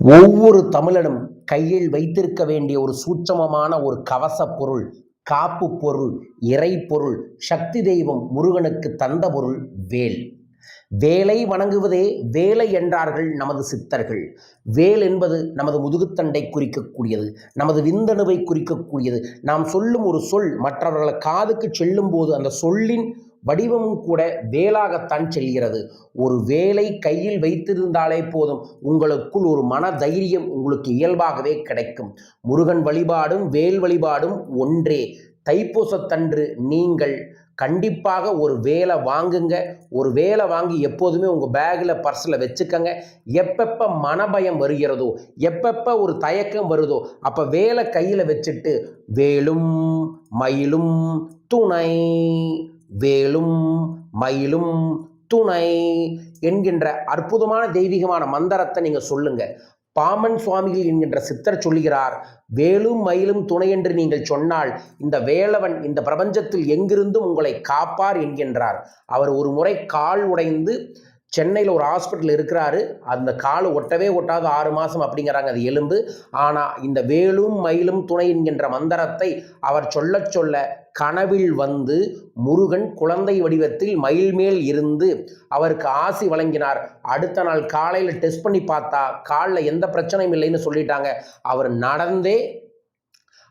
ஒவ்வொரு தமிழனும் கையில் வைத்திருக்க வேண்டிய ஒரு சூட்சமமான ஒரு கவச பொருள் காப்பு பொருள் இறைப்பொருள் சக்தி தெய்வம் முருகனுக்கு தந்த பொருள் வேல். வேலை வணங்குவதே வேலை என்றார்கள் நமது சித்தர்கள். வேல் என்பது நமது முதுகுத்தண்டை குறிக்கக்கூடியது நமது விந்தணுவை குறிக்கக்கூடியது. நாம் சொல்லும் ஒரு சொல் மற்றவர்களை காதுக்கு செல்லும் போது அந்த சொல்லின் வடிவமும் கூட வேலாகத்தான் செல்கிறது. ஒரு வேலை கையில் வைத்திருந்தாலே போதும். உங்களுக்குள் ஒரு மன தைரியம் உங்களுக்கு இயல்பாகவே கிடைக்கும். முருகன் வழிபாடும் வேல் வழிபாடும் ஒன்றே. தைப்பூசத்தன்று நீங்கள் கண்டிப்பாக ஒரு வேலை வாங்குங்க. ஒரு வேலை வாங்கி எப்போதுமே உங்கள் பேக்கில் பர்ஸில் வச்சுக்கங்க. எப்பப்போ மனபயம் வருகிறதோ எப்பப்போ ஒரு தயக்கம் வருதோ அப்போ வேலை கையில் வச்சுட்டு வேலும் மயிலும் துணை வேலும் மயிலும் துணை என்கின்ற அற்புதமான தெய்வீகமான மந்திரத்தை நீங்கள் சொல்லுங்க. பாமன் சுவாமிகள் என்கின்ற சித்தர் சொல்லுகிறார் வேலும் மயிலும் துணை என்று நீங்கள் சொன்னால் இந்த வேலவன் இந்த பிரபஞ்சத்தில் எங்கிருந்தும் உங்களை காப்பார் என்கின்றார். அவர் ஒரு முறை கால் உடைந்து சென்னையில் ஒரு ஹாஸ்பிட்டல் இருக்கிறாரு. அந்த கால் ஒட்டவே ஒட்டாது ஆறு மாதம் அப்படிங்கிறாங்க அது எலும்பு. ஆனால் இந்த வேலும் மயிலும் துணை என்கின்ற மந்திரத்தை அவர் சொல்ல சொல்ல கனவில் வந்து முருகன் குழந்தை வடிவத்தில் மயில் மேல் இருந்து அவருக்கு ஆசி வழங்கினார். அடுத்த நாள் காலையில் டெஸ்ட் பண்ணி பார்த்தா காலில் எந்த பிரச்சனையும் இல்லைன்னு சொல்லிட்டாங்க. அவர் நடந்தே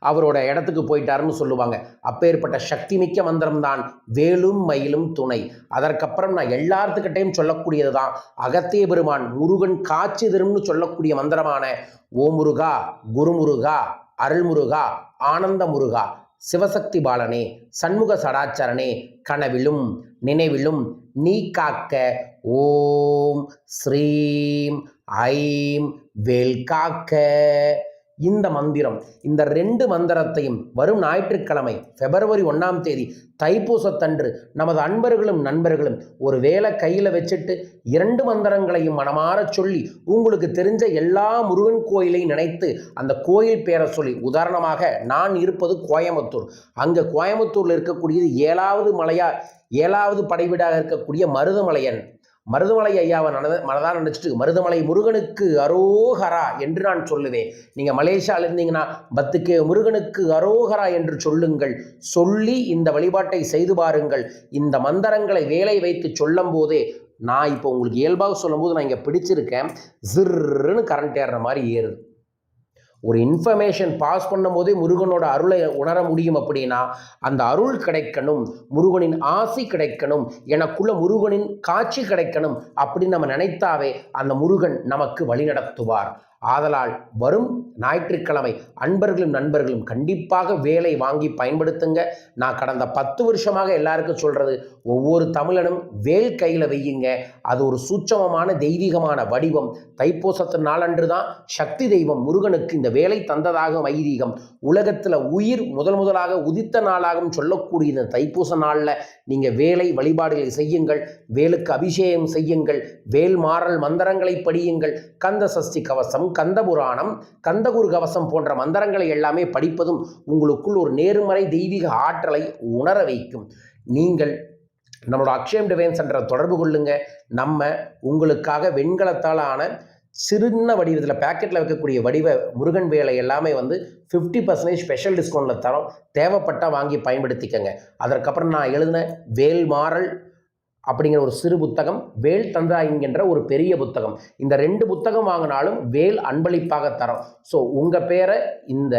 அவரோட இடத்துக்கு போயிட்டாருன்னு சொல்லுவாங்க. அப்பேற்பட்ட சக்தி மிக்க மந்திரம்தான் வேலும் மயிலும் துணை. அதற்கப்புறம் நான் எல்லாத்துக்கிட்டையும் சொல்லக்கூடியது தான். அகத்திய பெருமான் முருகன் காட்சி தரும்னு சொல்லக்கூடிய மந்திரமான ஓமுருகா குருமுருகா அருள்முருகா ஆனந்த முருகா சிவசக்தி பாலனே சண்முக சடாச்சரணே கனவிலும் நினைவிலும் நீ காக்க ஓம் ஸ்ரீம் ஐம் வேல் காக்க. இந்த மந்திரம் இந்த ரெண்டு மந்திரத்தையும் வரும் ஞாயிற்றுக்கிழமை பிப்ரவரி ஒன்றாம் தேதி தைப்பூசத்தன்று நமது அன்பர்களும் நண்பர்களும் ஒரு வேலை கையில் வச்சுட்டு இரண்டு மந்திரங்களையும் மனமாற சொல்லி உங்களுக்கு தெரிஞ்ச எல்லா முருகன் கோயிலையும் நினைத்து அந்த கோயில் பேரை சொல்லி உதாரணமாக நான் இருப்பது கோயம்புத்தூர். அங்கே கோயம்புத்தூரில் இருக்கக்கூடியது ஏழாவது மலையா ஏழாவது படைவீடாக இருக்கக்கூடிய மருதமலையன். மருதமலை ஐயாவை நட மனதாக நினச்சிட்டு மருதமலை முருகனுக்கு அரோகரா என்று நான் சொல்லுவேன். நீங்கள் மலேசியாவில் இருந்தீங்கன்னா பத்துக்கே முருகனுக்கு அரோகரா என்று சொல்லுங்கள். சொல்லி இந்த வழிபாட்டை செய்து பாருங்கள். இந்த மந்திரங்களை வேலை வைத்து சொல்லும் போதே நான் இப்போ உங்களுக்கு இயல்பாக சொல்லும்போது நான் இங்கே பிடிச்சிருக்கேன். ஜிர்ன்னு கரண்ட் ஏறுற மாதிரி ஏறுது. ஒரு இன்ஃபர்மேஷன் பாஸ் பண்ணும்போதே முருகனோட அருளை உணர முடியும் அப்படின்னா அந்த அருள் கிடைக்கணும் முருகனின் ஆசி கிடைக்கணும் எனக்குள்ள முருகனின் காட்சி கிடைக்கணும் அப்படின்னு நம்ம நினைத்தாவே அந்த முருகன் நமக்கு வழிநடத்துவார். ஆதலால் வரும் ஞாயிற்றுக்கிழமை அன்பர்களும் நண்பர்களும் கண்டிப்பாக வேலை வாங்கி பயன்படுத்துங்க. நான் கடந்த பத்து வருஷமாக எல்லாருக்கும் சொல்கிறது ஒவ்வொரு தமிழனும் வேல் கையில் வையுங்க. அது ஒரு சூட்சமமான தெய்வீகமான வடிவம். தைப்பூசத்து நாளன்று தான் சக்தி தெய்வம் முருகனுக்கு இந்த வேலை தந்ததாக ஐதீகம். உலகத்தில் உயிர் முதல் முதலாக உதித்த நாளாகவும் சொல்லக்கூடிய இந்த தைப்பூச நாளில் நீங்கள் வேலை வழிபாடுகளை செய்யுங்கள் வேலுக்கு அபிஷேகம் செய்யுங்கள் வேல் மாறல் மந்திரங்களை படியுங்கள் கந்த சஷ்டி கவசம் கந்தபுராணம் கந்தகுரு கவசம் போன்ற மந்திரங்களை எல்லாமே படிப்பதும் உங்களுக்குள் ஒரு நேர்மறை தெய்வீக ஆற்றலை உணர வைக்கும். நீங்கள் நம்மளோட அக்ஷயம் டிவைன் சென்டரை தொடர்பு கொள்ளுங்க. நம்ம உங்களுக்காக வெண்கலத்தால் ஆன சிறுன வடிவத்தில் பேக்கெட்டில் வைக்கக்கூடிய வடிவ முருகன் வேலை எல்லாமே வந்து ஃபிஃப்டி பர்சன்டேஜ் ஸ்பெஷல் டிஸ்கவுண்ட்டில் தரோம். தேவைப்பட்டால் வாங்கி பயன்படுத்திக்கங்க. அதற்கப்புறம் நான் எழுதின வேல் மாறல் அப்படிங்கிற ஒரு சிறு புத்தகம் வேல் தந்தா என்கின்ற ஒரு பெரிய புத்தகம். இந்த ரெண்டு புத்தகம் வாங்கினாலும் வேல் அன்பளிப்பாக தரோம். ஸோ உங்கள் பேரை இந்த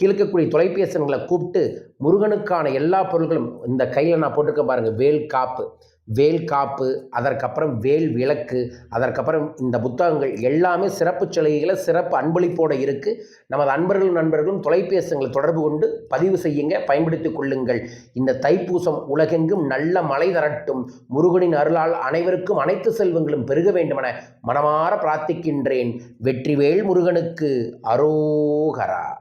கிழக்கக்கூடிய தொலைபேசன்களை கூப்பிட்டு முருகனுக்கான எல்லா பொருட்களும் இந்த கையில் நான் போட்டிருக்க பாருங்கள் வேல் காப்பு. வேல் காப்பு அதற்கப்புறம் வேல் விளக்கு அதற்கப்புறம் இந்த புத்தகங்கள் எல்லாமே சிறப்பு சலுகைகளை சிறப்பு அன்பளிப்போடு இருக்குது நமது அன்பர்களும் நண்பர்களும் தொலைபேசிகளை தொடர்பு கொண்டு பதிவு செய்யுங்க பயன்படுத்தி கொள்ளுங்கள். இந்த தைப்பூசம் உலகெங்கும் நல்ல மழை தரட்டும். முருகனின் அருளால் அனைவருக்கும் அனைத்து செல்வங்களும் பெருக வேண்டுமென மனமாற பிரார்த்திக்கின்றேன். வெற்றிவேல் முருகனுக்கு அரோகரா.